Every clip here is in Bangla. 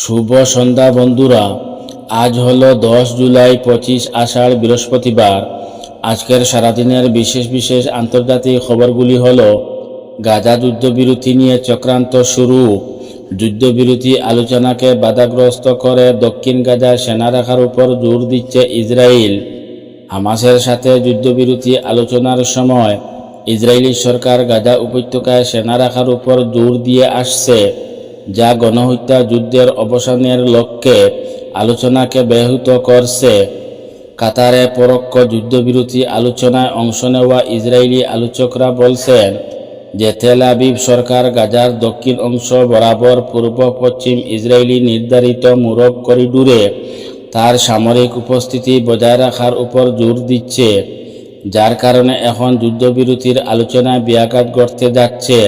শুভ সন্ধ্যা, বন্ধুরা। আজ হলো দশ জুলাই, পঁচিশ আষাঢ়, বৃহস্পতিবার। আজকের সারাদিনের বিশেষ বিশেষ আন্তর্জাতিক খবরগুলি হল, গাজা যুদ্ধবিরতি নিয়ে চক্রান্ত শুরু। যুদ্ধবিরতি আলোচনাকে বাধাগ্রস্ত করে দক্ষিণ গাজায় সেনা রাখার উপর জোর দিচ্ছে ইসরায়েল। হামাসের সাথে যুদ্ধবিরতি আলোচনার সময় ইসরায়েলি সরকার গাজা উপত্যকায় সেনা রাখার উপর জোর দিয়ে আসছে। যা গণহত্যা যুদ্ধের অবসানের লক্ষ্যে আলোচনাকে ব্যাহত করছে। কাতারে পরোক্ষ যুদ্ধবিরতি আলোচনায় অংশ নেওয়া ইসরায়েলি আলোচকরা বলছেন যে তেল আবিব সরকার গাজার দক্ষিণ অংশ বরাবর পূর্ব পশ্চিম ইসরায়েলি নির্ধারিত মুরব করিডোরে তার সামরিক উপস্থিতি বজায় রাখার উপর জোর দিচ্ছে, যার কারণে এখন যুদ্ধবিরতির আলোচনায় ব্যাঘাত ঘটতে যাচ্ছে।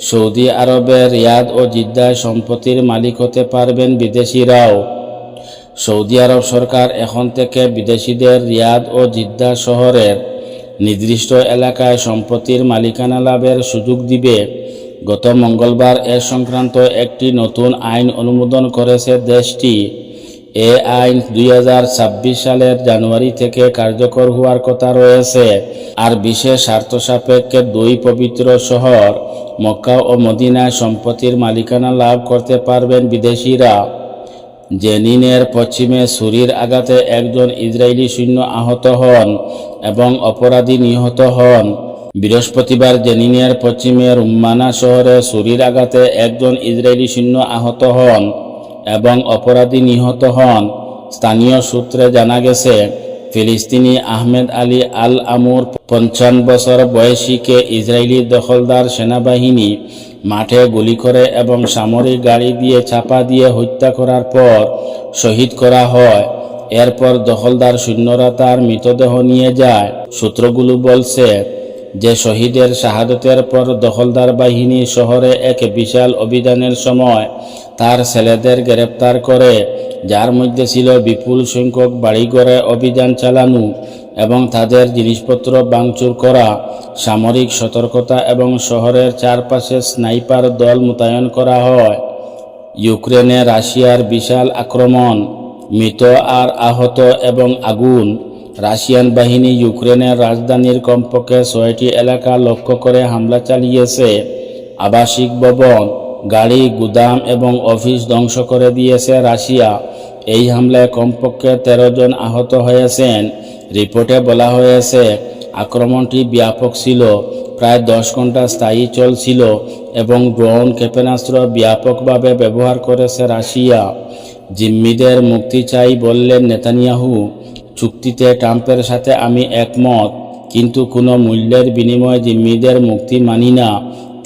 সৌদি আরবের রিয়াদ ও জিদ্দায় সম্পত্তির মালিক হতে পারবেন বিদেশিরাও। সৌদি আরব সরকার এখন থেকে বিদেশিদের রিয়াদ ও জিদ্দা শহরের নির্দিষ্ট এলাকায় সম্পত্তির মালিকানা লাভের সুযোগ দিবে। গত মঙ্গলবার এ সংক্রান্ত একটি নতুন আইন অনুমোদন করেছে দেশটি। এ আইন দুই হাজার ছাব্বিশ সালের জানুয়ারি থেকে কার্যকর হওয়ার কথা রয়েছে। আর বিশেষ স্বার্থ সাপেক্ষে দুই পবিত্র শহর, মক্কা ও মদিনায় সম্পত্তির মালিকানা লাভ করতে পারবেন বিদেশিরা। জেনিনের পশ্চিমে ছুরির আঘাতে একজন ইসরায়েলি সৈন্য আহত হন এবং অপরাধী নিহত হন। বৃহস্পতিবার জেনিনের পশ্চিমে রুম্মানা শহরে ছুরির আঘাতে একজন ইসরায়েলি সৈন্য আহত হন। এবং অপরাধী নিহত হন। স্থানীয় সূত্রে জানা গেছে, ফিলিস্তিনি আহমেদ আলী আল আমুর পঞ্চান্ন বছর বয়সীকে ইসরায়েলি দখলদার সেনাবাহিনী মাঠে গুলি করে এবং সামরিক গাড়ি দিয়ে চাপা দিয়ে হত্যা করার পর শহীদ করা হয়। এরপর দখলদার সৈন্যরা তার মৃতদেহ নিয়ে যায়। সূত্রগুলো বলছে, যে শহীদের শাহাদতের পর দখলদার বাহিনী শহরে এক বিশাল অভিযানের সময় তার ছেলেদের গ্রেপ্তার করে, যার মধ্যে ছিল বিপুল সংখ্যক বাড়িঘরে অভিযান চালানো এবং তাদের জিনিসপত্র বাংচুর করা, সামরিক সতর্কতা এবং শহরের চারপাশে স্নাইপার দল মোতায়েন করা হয়। ইউক্রেনে রাশিয়ার বিশাল আক্রমণ, মৃত আর আহত এবং আগুন। রাশিয়ান বাহিনী ইউক্রেনের রাজধানীর কমপক্ষে ছয়টি এলাকা লক্ষ্য করে হামলা চালিয়েছে। আবাসিক ভবন গাড়ি, গুদাম এবং অফিস ধ্বংস করে দিয়েছে রাশিয়া। এই হামলায় কমপক্ষে তেরো জন আহত হয়েছেন। রিপোর্টে বলা হয়েছে, আক্রমণটি ব্যাপক ছিল, প্রায় দশ ঘণ্টা স্থায়ী চলছিল এবং ড্রোন ক্ষেপণাস্ত্র ব্যাপকভাবে ব্যবহার করেছে রাশিয়া। জিম্মিদের মুক্তি চাই বললেন নেতানিয়াহু। চুক্তিতে ট্রাম্পের সাথে আমি একমত, কিন্তু কোনো মূল্যের বিনিময়ে জিম্মিদের মুক্তি মানি না।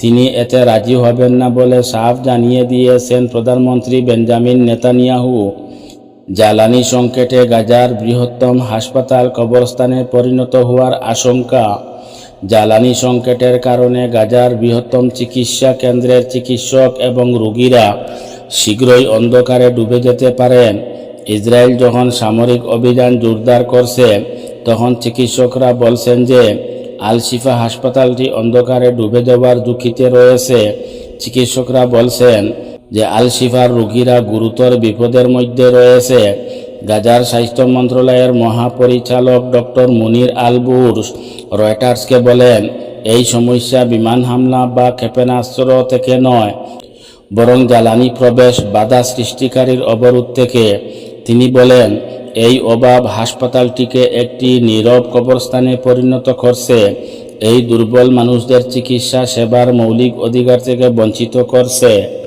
তিনি এতে রাজি হবেন না বলে সাফ জানিয়ে দিয়েছেন প্রধানমন্ত্রী বেঞ্জামিন নেতানিয়াহু। জ্বালানি সংকটে গাজার বৃহত্তম হাসপাতাল কবরস্থানে পরিণত হওয়ার আশঙ্কা। জ্বালানি সংকটের কারণে গাজার বৃহত্তম চিকিৎসা কেন্দ্রের চিকিৎসক এবং রোগীরা শীঘ্রই অন্ধকারে ডুবে যেতে পারেন। ইসরায়েল যখন সামরিক অভিযান জোরদার করছে, তখন চিকিৎসকরা বলছেন যে আল শিফা হাসপাতালটি অন্ধকারে ডুবে যাওয়ার দুঃখিতে রয়েছে। চিকিৎসকরা বলছেন যে আল শিফার রোগীরা গুরুতর বিপদের মধ্যে রয়েছে। গাজার স্বাস্থ্য মন্ত্রণালয়ের মহাপরিচালক ডক্টর মুনির আল বুরস রয়টার্সকে বলেন, এই সমস্যা বিমান হামলা বা ক্ষেপণাস্ত্র থেকে নয়, বরং জ্বালানি প্রবেশ বাধা সৃষ্টিকারীর অবরোধ থেকে। তিনি বলেন এই অভাব হাসপাতালটিকে একটি নীরব কবরস্থানে পরিণত করছে। এই দুর্বল মানুষদের চিকিৎসা সেবার মৌলিক অধিকার থেকে বঞ্চিত করছে।